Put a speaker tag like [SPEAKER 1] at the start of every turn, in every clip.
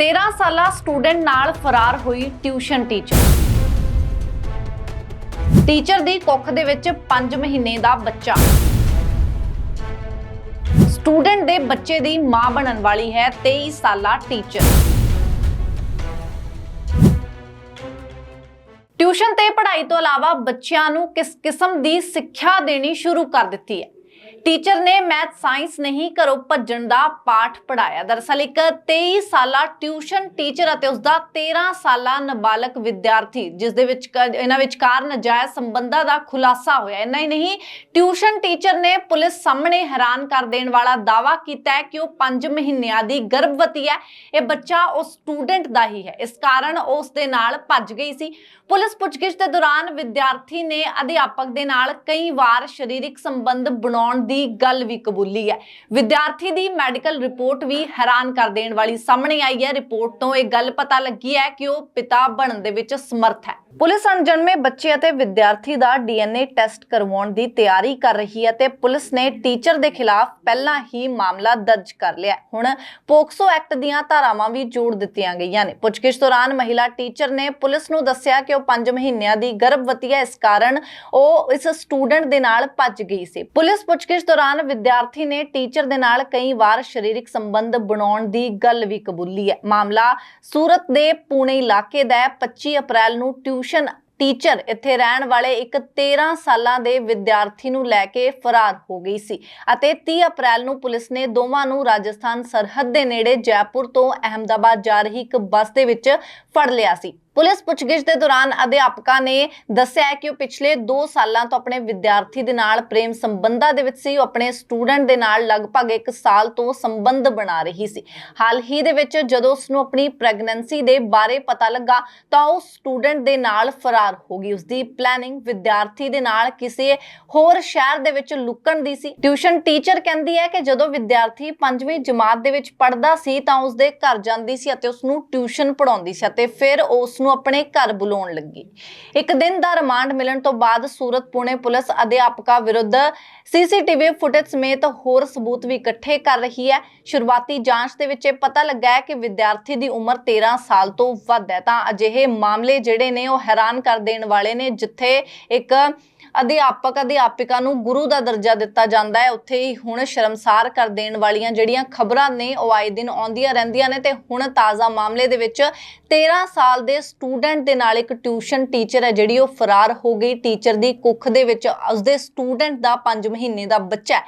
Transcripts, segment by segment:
[SPEAKER 1] 13 ਸਾਲਾ ਸਟੂਡੈਂਟ ਨਾਲ ਫਰਾਰ ਹੋਈ ਟਿਊਸ਼ਨ ਟੀਚਰ। ਟੀਚਰ ਦੀ ਕੁੱਖ ਦੇ ਵਿੱਚ 5 ਮਹੀਨੇ ਦਾ ਬੱਚਾ। ਸਟੂਡੈਂਟ ਦੇ ਬੱਚੇ ਦੀ ਮਾਂ ਬਣਨ ਵਾਲੀ ਹੈ 23 ਸਾਲਾ ਟੀਚਰ। ਟਿਊਸ਼ਨ ਤੇ ਪੜ੍ਹਾਈ ਤੋਂ ਇਲਾਵਾ ਬੱਚਿਆਂ ਨੂੰ ਕਿਸ ਕਿਸਮ ਦੀ ਸਿੱਖਿਆ ਦੇਣੀ ਸ਼ੁਰੂ ਕਰ ਦਿੱਤੀ ਹੈ? ਟੀਚਰ ਨੇ ਮੈਥ ਸਾਇੰਸ ਨਹੀਂ ਘਰੋਂ ਭੱਜਣ ਦਾ ਪਾਠ ਪੜਾਇਆ ਦਰਅਸਲ ਇੱਕ 23 ਸਾਲਾ ਟਿਊਸ਼ਨ ਟੀਚਰ ਅਤੇ ਉਸਦਾ 13 ਸਾਲਾ ਨਾਬਾਲਗ ਵਿਦਿਆਰਥੀ, ਜਿਸ ਦੇ ਵਿੱਚ ਇਹਨਾਂ ਵਿਚਕਾਰ ਨਜਾਇਜ਼ ਸੰਬੰਧਾਂ ਦਾ ਖੁਲਾਸਾ ਹੋਇਆ। ਇੰਨਾ ਹੀ ਨਹੀਂ ਟਿਊਸ਼ਨ ਟੀਚਰ ਨੇ ਪੁਲਿਸ ਸਾਹਮਣੇ ਹੈਰਾਨ ਕਰ ਦੇਣ ਵਾਲਾ ਦਾਵਾ ਕੀਤਾ ਹੈ ਕਿ ਉਹ 5 ਮਹੀਨਿਆਂ ਦੀ ਗਰਭਵਤੀ ਹੈ। ਇਹ ਬੱਚਾ ਉਸ ਸਟੂਡੈਂਟ ਦਾ ਹੀ ਹੈ। ਇਸ ਕਾਰਨ ਉਹ ਉਸ ਦੇ ਨਾਲ ਭੱਜ ਗਈ ਸੀ। ਪੁਲਿਸ ਪੁੱਛਗਿੱਛ ਦੇ ਦੌਰਾਨ ਵਿਦਿਆਰਥੀ ਨੇ ਅਧਿਆਪਕ ਦੇ ਨਾਲ ਕਈ ਵਾਰ ਸਰੀਰਕ ਸੰਬੰਧ ਬਣਾਉਣ ਦੀ ਗੱਲ ਵੀ ਕਬੂਲੀ ਹੈ। ਵਿਦਿਆਰਥੀ ਦੀ ਮੈਡੀਕਲ ਰਿਪੋਰਟ ਵੀ ਹੈਰਾਨ ਕਰ ਦੇਣ ਵਾਲੀ ਸਾਹਮਣੇ ਆਈ ਹੈ। ਰਿਪੋਰਟ ਤੋਂ ਇਹ ਗੱਲ ਪਤਾ ਲੱਗੀ ਹੈ ਕਿ ਉਹ ਪਿਤਾ ਬਣਨ ਦੇ ਵਿੱਚ ਸਮਰਥ ਹੈ। ਪੁਲਿਸ ਅਣਜਨਮੇ ਬੱਚੇ ਅਤੇ ਵਿਦਿਆਰਥੀ ਦਾ ਡੀਐਨਏ ਟੈਸਟ ਕਰਵਾਉਣ ਦੀ ਤਿਆਰੀ ਕਰ ਰਹੀ ਹੈ ਤੇ ਪੁਲਿਸ ਨੇ ਟੀਚਰ ਦੇ ਖਿਲਾਫ ਪਹਿਲਾਂ ਹੀ ਮਾਮਲਾ ਦਰਜ ਕਰ ਲਿਆ ਹੁਣ ਪੋਕਸੋ ਐਕਟ ਦੀਆਂ ਧਾਰਾਵਾਂ ਵੀ ਜੋੜ ਦਿੱਤੀਆਂ ਗਈਆਂ ਨੇ। ਪੁੱਛਗਿੱਛ ਦੌਰਾਨ ਮਹਿਲਾ ਟੀਚਰ ਨੇ ਪੁਲਿਸ ਨੂੰ ਦੱਸਿਆ ਕਿ ਉਹ 5 ਮਹੀਨਿਆਂ ਦੀ ਗਰਭਵਤੀ ਹੈ। ਇਸ ਕਾਰਨ ਉਹ ਇਸ ਸਟੂਡੈਂਟ ਦੇ ਨਾਲ ਭੱਜ ਗਈ ਸੀ। ਪੁਲਿਸ ਪੁੱਛਗਿੱਛ ਦੌਰਾਨ ਵਿਦਿਆਰਥੀ ਨੇ ਟੀਚਰ ਦੇ ਨਾਲ ਕਈ ਵਾਰ ਸਰੀਰਕ ਸੰਬੰਧ ਬਣਾਉਣ ਦੀ ਗੱਲ ਵੀ ਕਬੂਲੀ ਹੈ। ਮਾਮਲਾ ਸੂਰਤ ਦੇ ਪੂਣੇ ਇਲਾਕੇ ਦਾ ਹੈ। 25 ਅਪ੍ਰੈਲ ਨੂੰ ਟਿਊਸ਼ਨ ਟੀਚਰ ਇੱਥੇ ਰਹਿਣ ਵਾਲੇ ਇੱਕ 13 ਸਾਲਾਂ ਦੇ ਵਿਦਿਆਰਥੀ ਨੂੰ ਲੈ ਕੇ ਫਰਾਰ ਹੋ ਗਈ ਸੀ ਅਤੇ 30 ਅਪ੍ਰੈਲ ਨੂੰ ਪੁਲਿਸ ਨੇ ਦੋਵਾਂ ਨੂੰ ਰਾਜਸਥਾਨ ਸਰਹੱਦ ਦੇ ਨੇੜੇ ਜੈਪੁਰ ਤੋਂ ਅਹਮਦਾਬਾਦ ਜਾ ਰਹੀ ਇੱਕ ਬੱਸ ਦੇ ਵਿੱਚ ਫੜ ਲਿਆ ਸੀ। ਪੁਲਿਸ ਪੁੱਛਗਿੱਛ ਦੇ ਦੌਰਾਨ ਅਧਿਆਪਕਾਂ ਨੇ ਦੱਸਿਆ ਕਿ ਉਹ ਪਿਛਲੇ 2 ਸਾਲਾਂ ਤੋਂ ਆਪਣੇ ਵਿਦਿਆਰਥੀ ਦੇ ਨਾਲ ਪ੍ਰੇਮ ਸੰਬੰਧਾਂ ਦੇ ਵਿੱਚ ਸੀ। ਉਹ ਆਪਣੇ ਸਟੂਡੈਂਟ ਦੇ ਨਾਲ ਲਗਭਗ 1 ਸਾਲ ਤੋਂ ਸੰਬੰਧ ਬਣਾ ਰਹੀ ਸੀ। ਹਾਲ ਹੀ ਦੇ ਵਿੱਚ ਜਦੋਂ ਉਸ ਨੂੰ ਆਪਣੀ ਪ੍ਰੈਗਨੈਂਸੀ ਦੇ ਬਾਰੇ ਪਤਾ ਲੱਗਾ ਤਾਂ ਉਹ ਸਟੂਡੈਂਟ ਦੇ ਨਾਲ ਫਰਾਰ ਹੋ ਗਈ। ਉਸ ਦੀ ਪਲੈਨਿੰਗ ਵਿਦਿਆਰਥੀ ਦੇ ਨਾਲ ਕਿਸੇ ਹੋਰ ਸ਼ਹਿਰ ਦੇ ਵਿੱਚ ਲੁਕਣ ਦੀ ਸੀ। ਟਿਊਸ਼ਨ ਟੀਚਰ ਕਹਿੰਦੀ ਹੈ ਕਿ ਜਦੋਂ ਵਿਦਿਆਰਥੀ 5ਵੀਂ ਜਮਾਤ ਦੇ ਵਿੱਚ ਪੜ੍ਹਦਾ ਸੀ ਤਾਂ ਉਸ ਦੇ ਘਰ ਜਾਂਦੀ ਸੀ ਅਤੇ ਉਸ ਨੂੰ ਟਿਊਸ਼ਨ ਪੜਾਉਂਦੀ ਸੀ ਅਤੇ ਫਿਰ ਉਸ ਨੂੰ ਆਪਣੇ ਘਰ ਬੁਲਾਉਣ ਲੱਗੀ। ਇੱਕ ਦਿਨ ਦਾ ਰਿਮਾਂਡ ਮਿਲਣ ਤੋਂ ਬਾਅਦ ਸੂਰਤ, ਪੁਣੇ ਪੁਲਿਸ ਅਧਿਆਪਕਾਂ ਵਿਰੁੱਧ ਸੀਸੀਟੀਵੀ ਫੁਟੇਜ ਸਮੇਤ ਹੋਰ ਸਬੂਤ ਵੀ ਇਕੱਠੇ ਕਰ ਰਹੀ ਹੈ। ਸ਼ੁਰੂਆਤੀ ਜਾਂਚ ਦੇ ਵਿੱਚ ਇਹ ਪਤਾ ਲੱਗਾ ਹੈ ਕਿ ਵਿਦਿਆਰਥੀ ਦੀ ਉਮਰ 13 ਸਾਲ ਤੋਂ ਵੱਧ ਹੈ। ਤਾਂ ਅਜਿਹੇ ਮਾਮਲੇ ਜਿਹੜੇ ਨੇ ਉਹ ਹੈਰਾਨ ਕਰ ਦੇਣ ਵਾਲੇ ਨੇ, ਜਿੱਥੇ ਇੱਕ ਅਧਿਆਪਕ ਅਧਿਆਪਿਕਾ ਨੂੰ ਗੁਰੂ ਦਾ ਦਰਜਾ ਦਿੱਤਾ ਜਾਂਦਾ ਹੈ। ਉੱਥੇ ਹੀ ਹੁਣ ਸ਼ਰਮਸਾਰ ਕਰ ਦੇਣ ਵਾਲੀਆਂ ਜਿਹੜੀਆਂ ਖਬਰਾਂ ਨੇ, ਉਹ ਆਏ ਦਿਨ ਆਉਂਦੀਆਂ ਰਹਿੰਦੀਆਂ ਨੇ ਤੇ ਹੁਣ ਤਾਜ਼ਾ ਮਾਮਲੇ ਦੇ ਵਿੱਚ 13 ਸਾਲ ਦੇ ਸਟੂਡੈਂਟ ਦੇ ਨਾਲ ਇੱਕ ਟਿਊਸ਼ਨ ਟੀਚਰ ਹੈ, ਜਿਹੜੀ ਉਹ ਫਰਾਰ ਹੋ ਗਈ। ਟੀਚਰ ਦੀ ਕੁੱਖ ਦੇ ਵਿੱਚ ਉਸਦੇ ਸਟੂਡੈਂਟ ਦਾ 5 ਮਹੀਨੇ ਦਾ ਬੱਚਾ ਹੈ।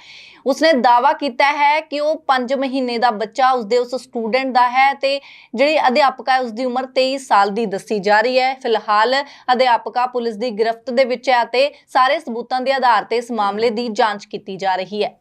[SPEAKER 1] ਉਸਨੇ ਦਾਵਾ ਕੀਤਾ ਹੈ ਕਿ ਉਹ 5 ਮਹੀਨੇ ਦਾ ਬੱਚਾ ਉਸਦੇ ਉਸ ਸਟੂਡੈਂਟ ਦਾ ਹੈ ਤੇ ਜਿਹੜੀ ਅਧਿਆਪਕਾ ਹੈ, ਉਸਦੀ ਉਮਰ 23 ਸਾਲ ਦੀ ਦੱਸੀ ਜਾ ਰਹੀ ਹੈ। ਫਿਲਹਾਲ ਅਧਿਆਪਕਾ ਪੁਲਿਸ ਦੀ ਗ੍ਰਿਫਤ ਦੇ ਵਿੱਚ ਹੈ ਅਤੇ ਸਾਰੇ ਸਬੂਤਾਂ ਦੇ ਆਧਾਰ ਤੇ ਇਸ ਮਾਮਲੇ ਦੀ ਜਾਂਚ ਕੀਤੀ ਜਾ ਰਹੀ ਹੈ।